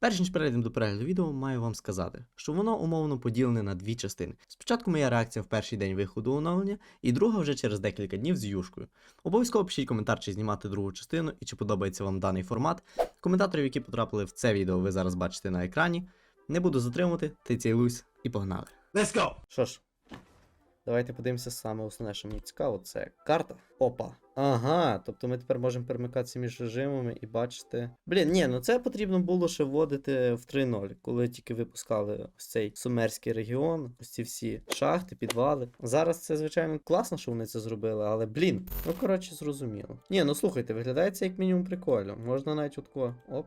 Перш ніж перейдемо до перегляду відео, маю вам сказати, що воно умовно поділене на дві частини. Спочатку моя реакція в перший день виходу оновлення, і друга вже через декілька днів з юшкою. Обов'язково пишіть коментар, чи знімати другу частину і чи подобається вам даний формат. Коментаторів, які потрапили в це відео, ви зараз бачите на екрані. Не буду затримувати, ти цілуйся і погнали. Let's go! Що ж, давайте подивимося саме основне, що мені цікаво, це карта. Опа. Ага, тобто ми тепер можемо перемикатися між режимами і бачити. Блін, ні, ну це потрібно було ще вводити в 3.0, коли тільки випускали ось цей сумерський регіон, ось ці всі шахти, підвали. Зараз це, звичайно, класно, що вони це зробили, але блін, ну коротше, зрозуміло. Ні, ну слухайте, виглядає це як мінімум прикольно. Можна навіть отко. Оп.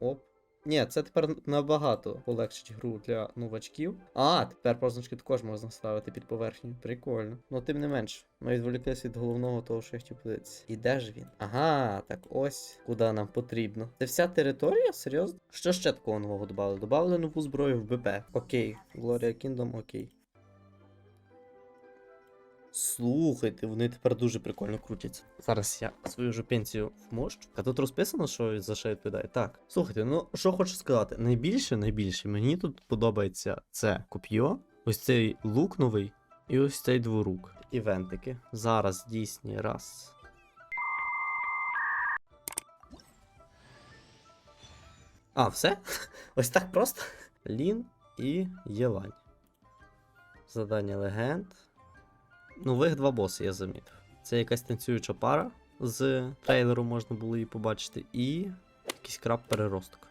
Оп. Ні, це тепер набагато полегшить гру для новачків. А, тепер позначки також можна ставити під поверхню. Прикольно. Ну, тим не менш, ми відволіклися від головного того, що я хотів подивитися. І де ж він? Ага, так ось куди нам потрібно. Це вся територія? Серйозно? Що ще такого нового додали? Добавили нову зброю в БП. Окей. Gloria Kingdom, окей. Слухайте, вони тепер дуже прикольно крутяться. Зараз я свою ж пенсію вмощу. А тут розписано, що за що відповідає. Так. Слухайте, ну що хочу сказати. Найбільше, найбільше мені тут подобається це коп'йо, ось цей лук новий, і ось цей дворук. Івентики. Зараз дійсні раз. А, все? Ось так просто. Лін і Єлань. Задання легенд. Нових два боси я замітив. Це якась танцююча пара з трейлеру можна було її побачити, і якийсь краб переросток.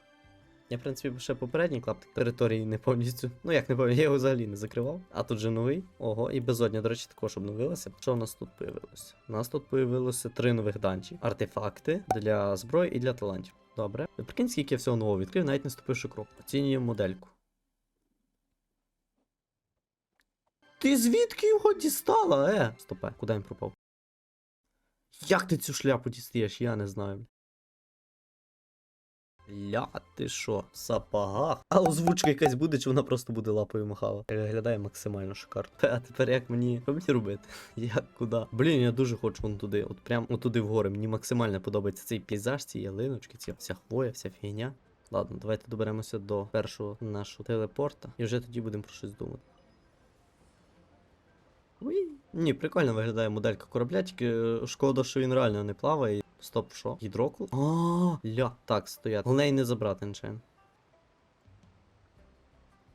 Я, в принципі, ще попередній клаптик території не повністю. Ну як не повністю, я його взагалі не закривав. А тут же новий. Ого, і безодня, до речі, також обновилася. Що у нас тут появилося? У нас тут появилося три нових данчі: артефакти для зброї і для талантів. Добре. Прикинь, скільки я всього нового відкрив, навіть не ступивши крок. Оцінюємо модельку. Ти звідки його дістала, е? Стопе, куди він пропав? Як ти цю шляпу дістаєш, я не знаю. Ля, ти що, в сапогах? А озвучка якась буде, чи вона просто буде лапою махала? Виглядає максимально шикарно. А тепер як мені що мені робити? Як куди? Блін, я дуже хочу вон туди, от прям отуди вгори. Мені максимально подобається цей пейзаж, ці ялиночки, ця вся хвоя, вся фігня. Ладно, давайте доберемося до першого нашого телепорта, і вже тоді будемо про щось думати. Уї. Ні, прикольно виглядає моделька корабля, тільки е, шкода, що він реально не плаває. Стоп, що? Гідрокул? А, ля, так, стоять. Головне і не забрати нічим.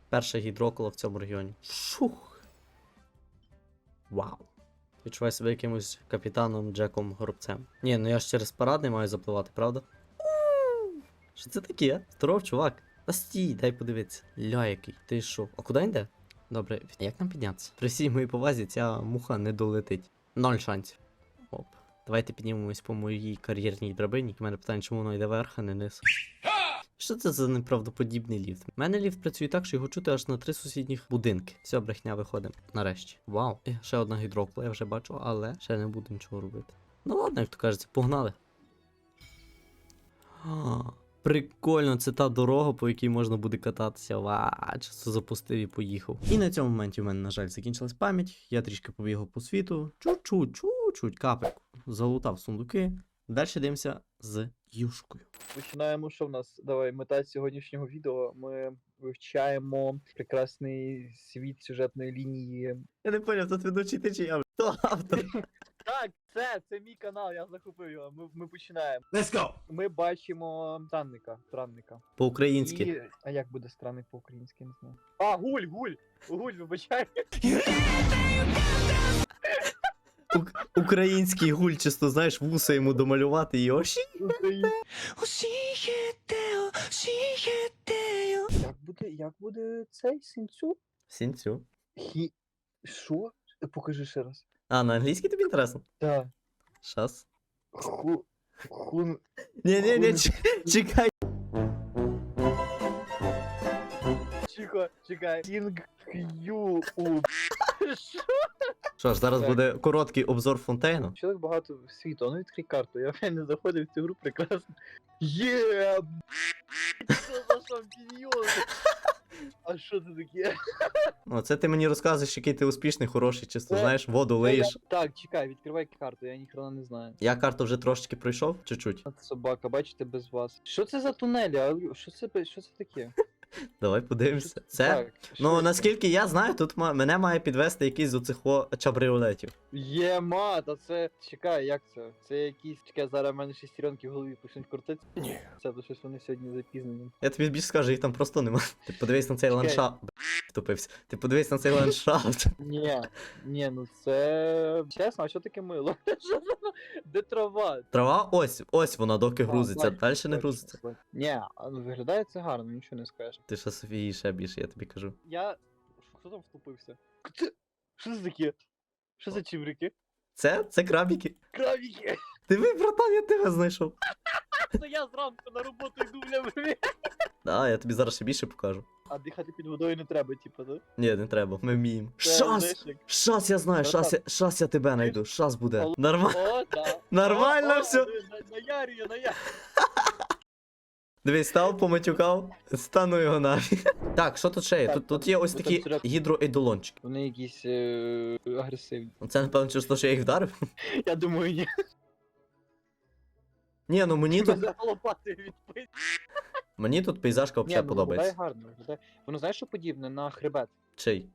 Перша гідрокула в цьому регіоні. Шух. Вау. Відчуваю себе якимось капітаном Джеком Горобцем. Ні, ну я ж через парадний маю запливати, правда? Що це таке? Здоров, чувак. Та стій, дай подивитися. Ля який. Ти що? А куди йде? Добре, як нам піднятися? При всій моїй повазі ця муха не долетить. Ноль шансів. Оп. Давайте піднімемось по моїй кар'єрній драбині. У мене питання, чому воно йде вверх, а не низ. Що це за неправдоподібний ліфт? У мене ліфт працює так, що його чути аж на три сусідніх будинки. Все, брехня виходимо. Нарешті. Вау. І ще одна гідрокула, я вже бачу, але ще не буду нічого робити. Ну ладно, як то кажеться, погнали. Прикольно, це та дорога, по якій можна буде кататися. Ва, часу запустив і поїхав. І на цьому моменті в мене, на жаль, закінчилась пам'ять. Я трішки побігав по світу. Чуть-чуть, чуть-чуть, капельку. Залутав сундуки. Далі дивимося з юшкою. Починаємо, що в нас? Давай, мета сьогоднішнього відео. Ми вивчаємо прекрасний світ сюжетної лінії. Я не поняв, тут ведучий ти чи я. Хто автор? Так, це, це мій канал, я захопив його. Ми, ми починаємо. Let's go! Ми бачимо странника. странника. По-українськи. І... А як буде странник по-українськи, не знаю. А, гуль, гуль! Гуль, вибачай. У- Український гуль, чисто, знаєш, вуса йому домалювати і оші. Як буде, як буде цей синцю? Сінцю. Хі... Що? Покажи ще раз. А, на англійський тобі інтересно? Так. Щас. Ху... Хун... Хуй. чекай. Чекай, чекай. К'ю у. Що? Ж, зараз буде короткий обзор фонтейну. Так багато світу? А Ну відкрий карту, я вже не заходив в цю гру прекрасно. Є! Що за шампіньйон? А що це таке? Ну, це ти мені розказуєш, який ти успішний, хороший, чисто Це- знаєш, воду лиєш. Так, чекай, відкривай карту, я ніхрена не знаю. Я карту вже трошечки пройшов, чуть-чуть. От собака, бачите, без вас. Що це за тунелі? А що це, що це таке? Давай подивимося. Це. Так, Ну, наскільки я знаю, тут ма- мене має підвести якийсь з оцих чабріолетів. Єма, та це. Чекай, як це? Це якісь. Чекай, зараз в мене шестеренки в голові почнуть крутитися. Ні. Це то щось вони сьогодні запізнені. Я тобі більше скажу, їх там просто нема. Ти подивись на цей Чекай. ландшафт. Втупився. Ти подивись на цей ландшафт. Ні, ні, ну це. Чесно, а що таке мило? Де трава? Трава ось, ось вона доки грузиться, далі не грузиться. Ні, виглядає це гарно, нічого не скажеш. Ти ще Софії ще більше, я тобі кажу. Я. Хто там вступився? Це- Що це таке? Що за чимрики? Це? Це крабіки. Кравіки! Диви, братан, я тебе знайшов. Ну я зранку на роботу йду, бля, Да, я тобі зараз ще більше покажу. А дихати під водою не треба, типу, да? Ні, не треба, ми вміємо. Це, Шас! знаєш, як- Шас, я знаю, шас, я, шас я тебе найду, шас буде. Нормально. О, да. Нормально О. На, на ярі, на ярі. Дивись, став, поматюкав, стану його нафіг. Так, що тут ще є? Так, Тут, тут є ось тут такі серед- гідроейдолончики. Вони якісь е, агресивні. Це, напевно, через те, що я їх вдарив. Я думаю, ні. Ні, ну мені тут, Мене лопатою відпить. мені тут пейзажка Ні, взагалі ну, виглядає подобається. гарно, виглядає. Воно знаєш, що подібне на хребет. Чий?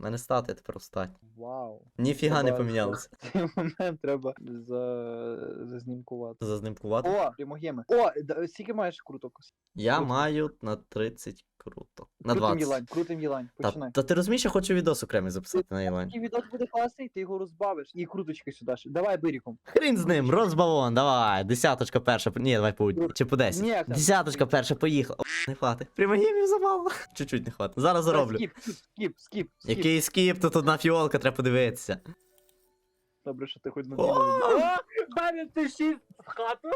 У мене стати тепер остатній. Вау. Ніфіга не помінялося. Цей момент треба за... зазнімкувати. Зазнимкувати. О, прямогеми. О, да, скільки маєш круток? Я маю на 30 круто. На Крутим 20. Єлань, крутим Єлань. Та, Починай. та ти розумієш, я хочу відос окремий записати на Ілань. Такий відос буде класний, ти його розбавиш. І круточки сюди. ж. Давай биріком. Хрін з ним, розбавон, давай. Десяточка перша. Ні, давай по одній. Чи по 10. Ні, там. Десяточка перша, поїхала. О, не хватить. Прямогімів замало. Чуть-чуть не хватить. Зараз зароблю. Скіп, скіп, скіп, скіп. скіп. Який скіп, тут одна фіолка, треба подивитися. Добре, що ти хоч на О! Мене ти шість в хату.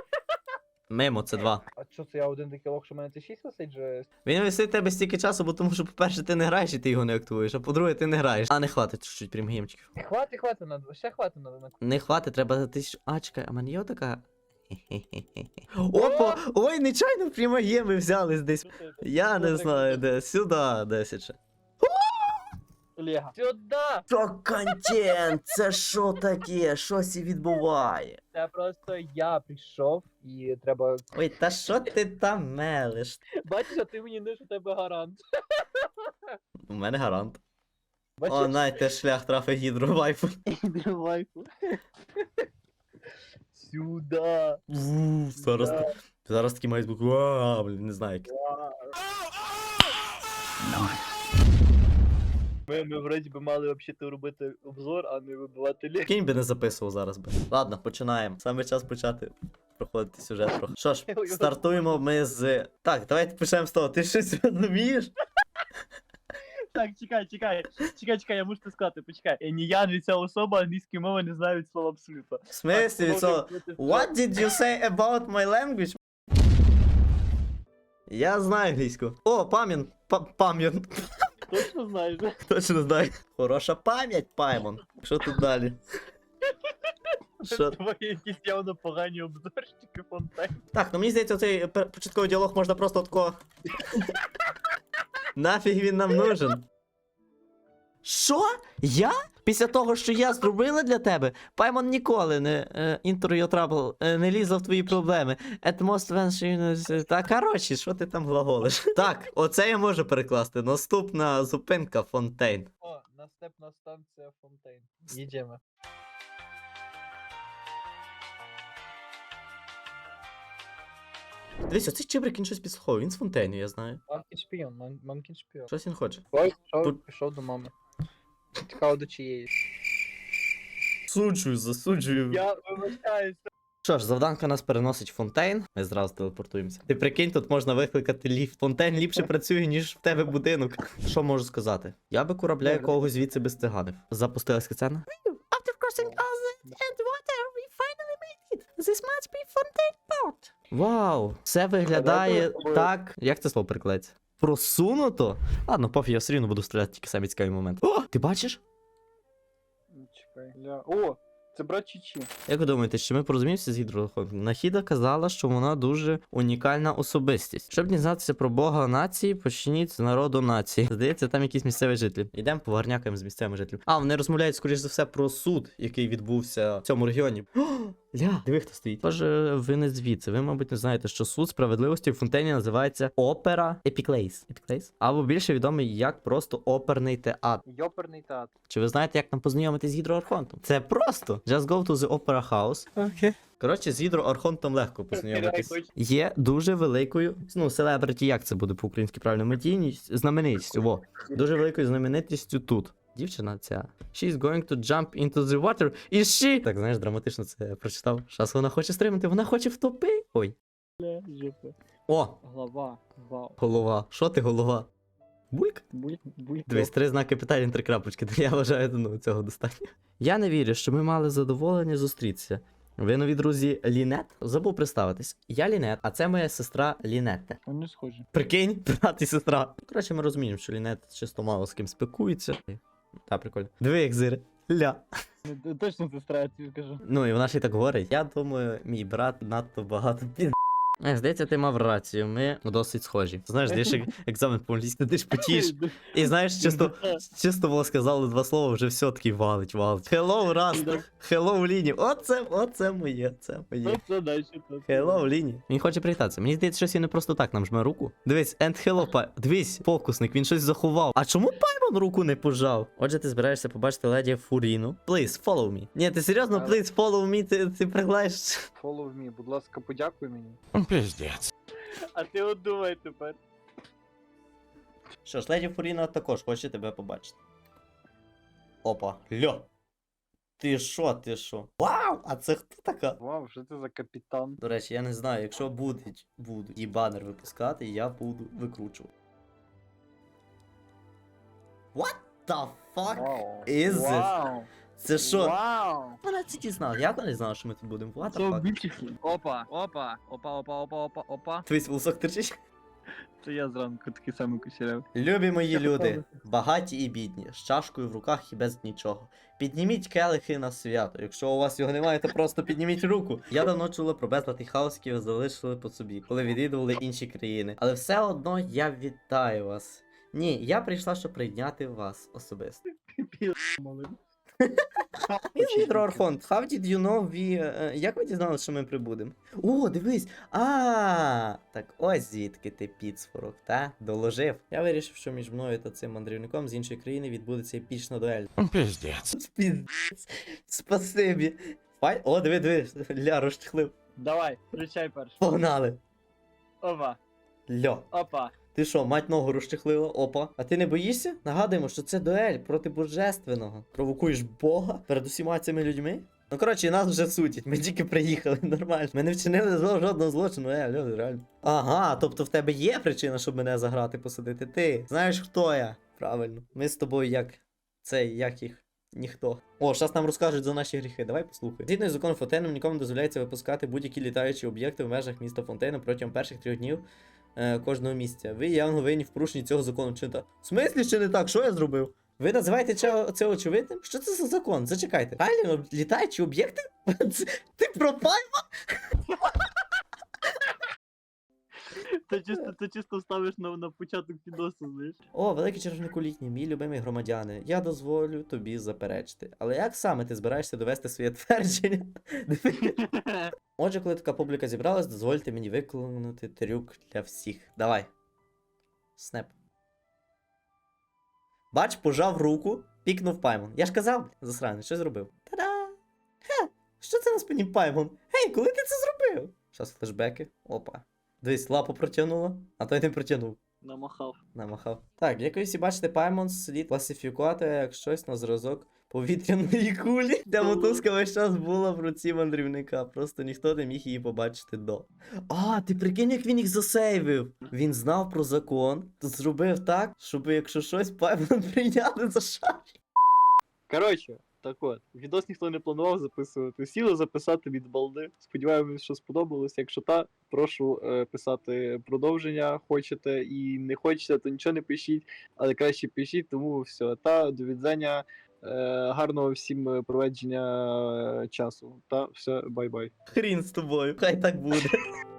Мимо, це два. Що це я один такий лох, що в мене це 6 висить же? Він висить тебе стільки часу, бо тому що, по-перше, ти не граєш і ти його не активуєш, а по-друге, ти не граєш. А не хватить чуть-чуть прямогімчиків. Хвати, хвати на. Ще хвати на на Не хватить, треба тисячу. А, чекай, а мене є така. Опа! Ой, нечайно прямогеми взялись десь. Я не знаю, де. Сюди, десять ще. Лего. Сюда! Що контент? Це що таке? Що сі відбуває? Це просто я прийшов і треба. Ой, та що ти там мелиш? Бачиш, а ти мені не що тебе гарант. У мене гарант. О, Бачиш? най, теж шлях трафив гідровайфу. Лайфу. Сюда. Ву, Зараз, зараз такі мають. Вау, блін, не знаю. як. Ми, ми вроді би мали взагалі робити обзор, а не вибивати ліг. Кінь би не записував зараз би. Ладно, починаємо. Саме час почати проходити сюжет трохи. Що ж, стартуємо ми з. Так, давайте почнемо з того. Ти щось розумієш? Так, чекай, чекай. Чекай, чекай, я мушу це сказати, почекай. Е, Ні я, ні ця особа англійської мови не знають слова абсолютно. В смислі від цього? What did you say about my language? Я знаю англійську. О, пам'ять. Па- Пам'ять. Точно знаєш, да? Точно знаю. Хороша пам'ять, Паймон. Що тут далі? Що? Твої якісь явно погані обзорщики фонтайн. Так, ну мені здається, цей початковий діалог можна просто тако. Нафіг він нам нужен. Що? Я? Після того, що я зробила для тебе, Паймон ніколи не е, into trouble, е, не лізла в твої проблеми. At most when she... Та коротше, що ти там глаголиш? Так, оце я можу перекласти. Наступна зупинка Фонтейн. О, наступна станція Фонтейн. Їдемо. Дивись, оцей чибрик він щось підслуховує, він з Фонтейну, я знаю. Мамкін шпіон, мамкін шпіон. Щось він хоче. Ой, пішов, Тут- пішов до мами. Цікаво до чиєї. Суджую, засуджую. Я вибачаюся. Що ж, завданка нас переносить в фонтейн. Ми зразу телепортуємося. Ти прикинь, тут можна викликати ліфт. Фонтейн ліпше працює, ніж в тебе будинок. Що можу сказати? Я би корабля якогось звідси без циганив. Запустилась сцена. After crossing all the and water, we finally made it. This must be Fontaine Port. Вау, все виглядає так. Як це слово перекладається? Просунуто? Ладно, пофіг, я все рівно буду стріляти тільки самі цікаві моменти. О, ти бачиш? Чекай. Ля... О! Це брат Чичі. Як ви думаєте, чи ми порозуміємося з гідроархонтом? Нахіда казала, що вона дуже унікальна особистість. Щоб дізнатися про Бога нації, почніть з народу нації. Здається, там якісь місцеві жителі. Йдемо погарнякаємо з місцевими жителями. А, вони розмовляють, скоріш за все, про суд, який відбувся в цьому регіоні. О, ля, диви, хто стоїть. Боже, ви не звідси. Ви, мабуть, не знаєте, що суд справедливості в фонтені називається опера Епіклейс. Епіклейс? Або більше відомий як просто оперний театр. Йоперний театр. Чи ви знаєте, як нам познайомитись з гідроархонтом? Це просто. Just go to the opera house. Окей. Коротше, з гідроархонтом легко познайомитись. Є дуже великою, ну, селебриті, як це буде по-українськи правильно, медійність, знаменитістю, во. Дуже великою знаменитістю тут. Дівчина ця. She's going to jump into the water. І she... Так, знаєш, драматично це я прочитав. Щас вона хоче стримати, вона хоче втопити. Ой. О, Глава. Вау. голова. Що ти голова? Бульк? Буль, буль. Дивись, три знаки питання, три крапочки. Я вважаю, ну, цього достатньо. Я не вірю, що ми мали задоволення зустрітися. Ви нові друзі Лінет? Забув представитись. Я Лінет, а це моя сестра Лінетте. Вони схожі. Прикинь, брат і сестра. Ну, Коротше, ми розуміємо, що Лінет чисто мало з ким спілкується. Та, прикольно. Диви, як зир. Ля. Точно сестра, я тобі скажу. Ну і вона ще й так говорить. Я думаю, мій брат надто багато під. Е, здається, ти мав рацію, ми досить схожі. Знаєш, даєш як- екзамен по-англійськи, ти ж потієш. І знаєш, чисто, чисто було сказали два слова, вже все таки валить, валить. Hello, Раст. Hello, Ліні. Оце, оце моє, це моє. Це далі. Hello, Ліні. Він хоче привітатися. Мені здається, щось він не просто так нам жме руку. Дивись, and hello, па... Дивись, фокусник, він щось заховав. А чому Паймон руку не пожав? Отже, ти збираєшся побачити леді Фуріну. Please, follow me. Ні, ти серйозно, please, follow me, ти, ти приглаєш. Follow me, будь ласка, подякуй мені. Пиздец. А ти от думай тепер. Що ж, леді Фуріна також хоче тебе побачити. Опа, льо. Ти що, ти що? Вау! А це хто така? Вау, що це за капітан? До речі, я не знаю, якщо будуть, будуть і банер випускати, я буду викручувати. What the fuck Вау. is this? Вау. Це що? Вау. Вона тільки знала. Як вони знали, що ми тут будемо? What the So fuck? beautiful. Опа, опа, опа, опа, опа, опа, опа. Твій волосок терчить? Це я зранку такий самий кучеряв. Любі мої люди, багаті і бідні, з чашкою в руках і без нічого. Підніміть келихи на свято. Якщо у вас його немає, то просто підніміть руку. Я давно чула про безлад і хаос, який ви залишили по собі, коли відвідували інші країни. Але все одно я вітаю вас. Ні, я прийшла, щоб прийняти вас особисто. Він. How did you know we... е, Як ви дізналися, що ми прибудемо? О, дивись! А, так ось звідки ти підсворок, та? Доложив. Я вирішив, що між мною та цим мандрівником з іншої країни відбудеться епічна дуель. Пиздец. Піздець. Спасибі. Фай... О, диви, диви, ля, розчехлив. Давай, включай перший. Погнали. Опа, Льо. опа. Ти що, мать ногу розчехлила? Опа. А ти не боїшся? Нагадуємо, що це дуель проти божественного. Провокуєш Бога перед усіма цими людьми? Ну коротше, нас вже судять, ми тільки приїхали, нормально. Ми не вчинили жодного злочину, е, люди, реально. Ага, тобто в тебе є причина, щоб мене заграти посадити. Ти знаєш, хто я? Правильно. Ми з тобою як цей, як їх. Ніхто. О, зараз нам розкажуть за наші гріхи. Давай послухай. Згідно з законом Фонтейном, нікому не дозволяється випускати будь-які літаючі об'єкти в межах міста Фонтейна протягом перших трьох днів е, кожного місця. Ви явно винні в порушенні цього закону. Чи не так? В смислі, чи не так? Що я зробив? Ви називаєте це, це очевидним? Що це за закон? Зачекайте. Реально, літаючі об'єкти? Ти пропай? Ти чисто, ти чисто ставиш на, на початок підносу, знаєш. О, великий червонику літній, мій любимий громадяни. Я дозволю тобі заперечити. Але як саме ти збираєшся довести своє твердження? Отже, коли така публіка зібралась, дозвольте мені виконати трюк для всіх. Давай. Снеп. Бач, пожав руку, пікнув паймон. Я ж казав, засраний, що зробив? Та-да! Хе! Що це на спині паймон? Гей, коли ти це зробив? Щас флешбеки. Опа. Дивись, лапу протягнула, а той не протягнув. Намахав. Намахав. Так, як ви всі бачите, Паймон слід класифікувати як щось на зразок повітряної кулі. Ця мотузка весь час була в руці мандрівника, просто ніхто не міг її побачити до. А, ти прикинь, як він їх засейвив. Він знав про закон, зробив так, щоб якщо щось, Паймон прийняли за шар. Коротше, так от, відос ніхто не планував записувати. Сіли записати від балди. Сподіваємось, що сподобалось. Якщо так, прошу е, писати продовження. Хочете і не хочете, то нічого не пишіть, але краще пишіть, тому все. Та до відзення Е, гарного всім проведення е, часу. Та все, бай-бай. Хрін з тобою, хай так буде.